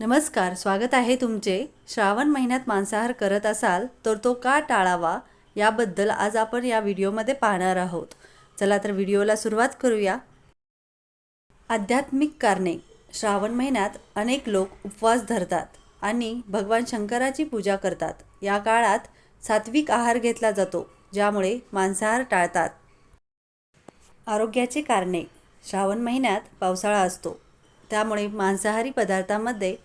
नमस्कार स्वागत आहे तुमचे. श्रावण महिन्यात मांसाहार करत असाल तर तो का टाळावा याबद्दल आज आपण या व्हिडिओमध्ये पाहणार आहोत. चला तर व्हिडिओला सुरुवात करूया. आध्यात्मिक कारणे. श्रावण महिन्यात अनेक लोक उपवास धरतात आणि भगवान शंकराची पूजा करतात. या काळात सात्विक आहार घेतला जातो ज्यामुळे मांसाहार टाळतात. आरोग्याचे कारणे. श्रावण महिन्यात पावसाळा असतो. त्यामुळे मांसाहारी पदार्थांमध्ये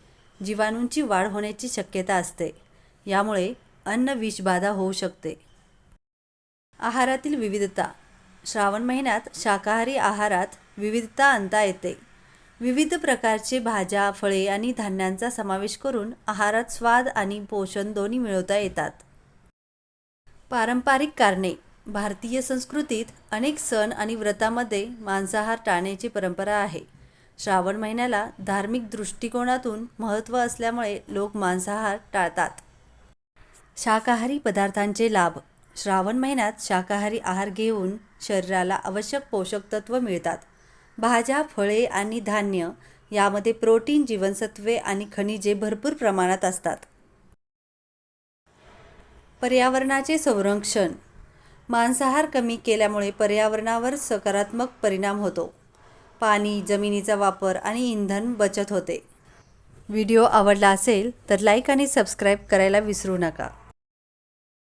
जीवाणूंची वाढ होण्याची शक्यता असते. यामुळे अन्न विषबाधा होऊ शकते. आहारातील विविधता. श्रावण महिन्यात शाकाहारी आहारात विविधता आणता येते. विविध प्रकारचे भाज्या फळे आणि धान्यांचा समावेश करून आहारात स्वाद आणि पोषण दोन्ही मिळवता येतात. पारंपरिक कारणे. भारतीय संस्कृतीत अनेक सण आणि व्रतामध्ये मांसाहार टाळण्याची परंपरा आहे. श्रावण महिन्याला धार्मिक दृष्टिकोनातून महत्त्व असल्यामुळे लोक मांसाहार टाळतात. शाकाहारी पदार्थांचे लाभ. श्रावण महिन्यात शाकाहारी आहार घेऊन शरीराला आवश्यक पोषक तत्व मिळतात. भाज्या फळे आणि धान्य यामध्ये प्रोटीन जीवनसत्वे आणि खनिजे भरपूर प्रमाणात असतात. पर्यावरणाचे संरक्षण. मांसाहार कमी केल्यामुळे पर्यावरणावर सकारात्मक परिणाम होतो. पाणी जमिनीचा वापर आणि इंधन बचत होते. व्हिडिओ आवडला असेल तर लाईक आणि सबस्क्राईब करायला विसरू नका.